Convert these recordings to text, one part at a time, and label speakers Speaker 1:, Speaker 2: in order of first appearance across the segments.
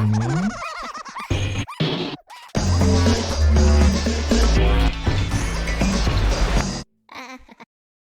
Speaker 1: -huh.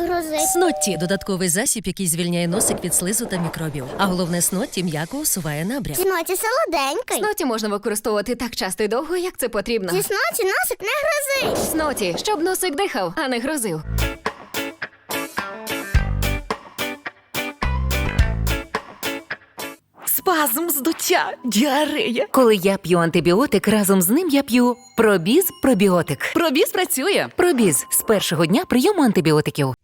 Speaker 2: Грозить.
Speaker 3: Снотті додатковий засіб, який звільняє носик від слизу та мікробів. А головне снотті м'яко усуває набряк.
Speaker 2: Сноті солоденький.
Speaker 4: Сноті можна використовувати так часто і довго, як це потрібно.
Speaker 2: Зі сноті носик не грозить.
Speaker 4: Сноті, щоб носик дихав, а не грозив.
Speaker 5: Спазм, здуття, діарея. Коли я п'ю антибіотик, разом з ним я п'ю пробіз пробіотик.
Speaker 4: Пробіз працює.
Speaker 5: Пробіз з першого дня прийому антибіотиків.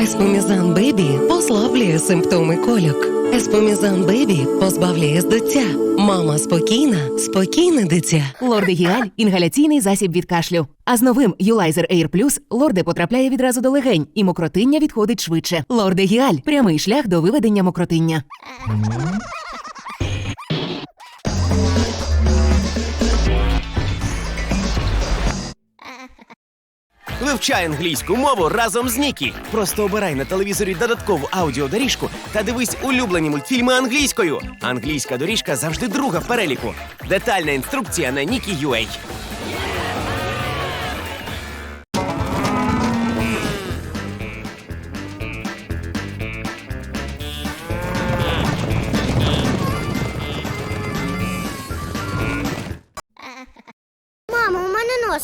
Speaker 1: Еспомізан Бебі послаблює симптоми кольок. Еспомізан Бебі позбавляє здуття. Мама спокійна, спокійне дитя.
Speaker 6: Лорди Гіаль інгаляційний засіб від кашлю. А з новим Юлайзер Air Plus лорде потрапляє відразу до легень, і мокротиння відходить швидше. Лордегіаль прямий шлях до виведення мокротиння.
Speaker 7: Вивчай англійську мову разом з Нікі. Просто обирай на телевізорі додаткову аудіодоріжку та дивись улюблені мультфільми англійською. Англійська доріжка завжди друга в переліку. Детальна інструкція на Нікі.ua.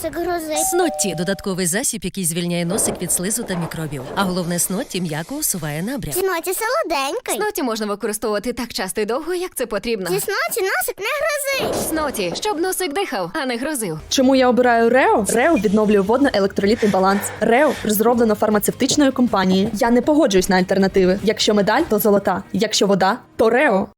Speaker 2: носик грозить.
Speaker 3: Снотті додатковий засіб, який звільняє носик від слизу та мікробів. А головне снотті м'яко усуває набряк.
Speaker 2: Сноті солоденький.
Speaker 4: Сноті можна використовувати так часто і довго, як це потрібно.
Speaker 2: Зі сноті носик не грозить.
Speaker 4: Сноті, щоб носик дихав, а не грозив.
Speaker 8: Чому я обираю Рео? Рео відновлює водно-електролітний баланс. Рео розроблено фармацевтичною компанією. Я не погоджуюсь на альтернативи. Якщо медаль, то золота. Якщо вода, то Рео.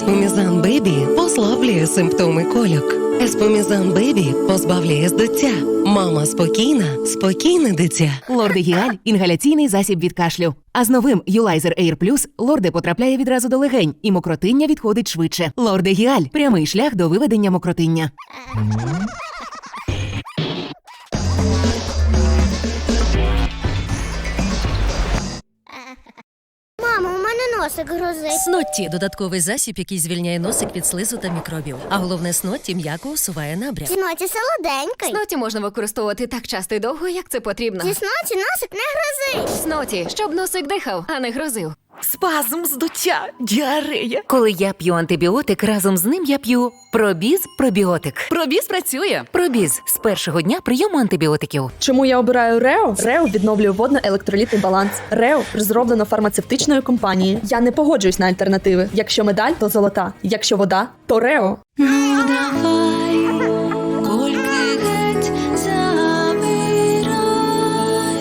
Speaker 1: Еспомізан Бебі послаблює симптоми кольок. Еспомізан Бебі позбавляє здуття. Мама спокійна, спокійне дитя.
Speaker 6: Лордегіаль інгаляційний засіб від кашлю. А з новим Юлайзер Air Plus лорде потрапляє відразу до легень, і мокротиння відходить швидше. Лордегіаль прямий шлях до виведення мокротиння.
Speaker 2: Носик грозить.
Speaker 3: Снотті додатковий засіб, який звільняє носик від слизу та мікробів. А головне снотті м'яко усуває набряк.
Speaker 2: Сноті солоденький.
Speaker 4: Сноті можна використовувати так часто і довго, як це потрібно.
Speaker 2: Зі сноті носик не грозить.
Speaker 4: Сноті, щоб носик дихав, а не грозив.
Speaker 5: Спазм, здуття, діарея.
Speaker 6: Коли я п'ю антибіотик, разом з ним я п'ю пробіз пробіотик.
Speaker 4: Пробіз працює.
Speaker 6: Пробіз з першого дня прийому антибіотиків.
Speaker 8: Чому я обираю Рео? Рео відновлює водно-електролітний баланс. Рео розроблено фармацевтичною компанією. Я не погоджуюсь на альтернативи. Якщо медаль, то золота. Якщо вода, то Рео.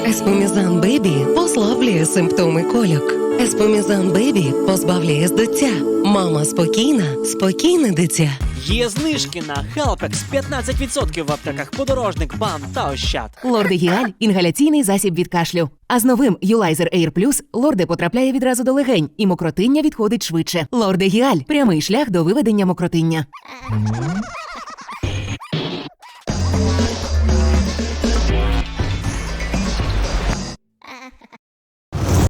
Speaker 1: Еспомізан Бебі послаблює симптоми кольок. Еспомізан Бебі позбавляє здуття. Мама спокійна, спокійне дитя.
Speaker 9: Є знижки на Хелпекс 15% в аптеках подорожник, бам та ощад.
Speaker 6: Лордегіаль інгаляційний засіб від кашлю. А з новим Юлайзер Air Plus лорде потрапляє відразу до легень, і мокротиння відходить швидше. Лордегіаль прямий шлях до виведення мокротиння.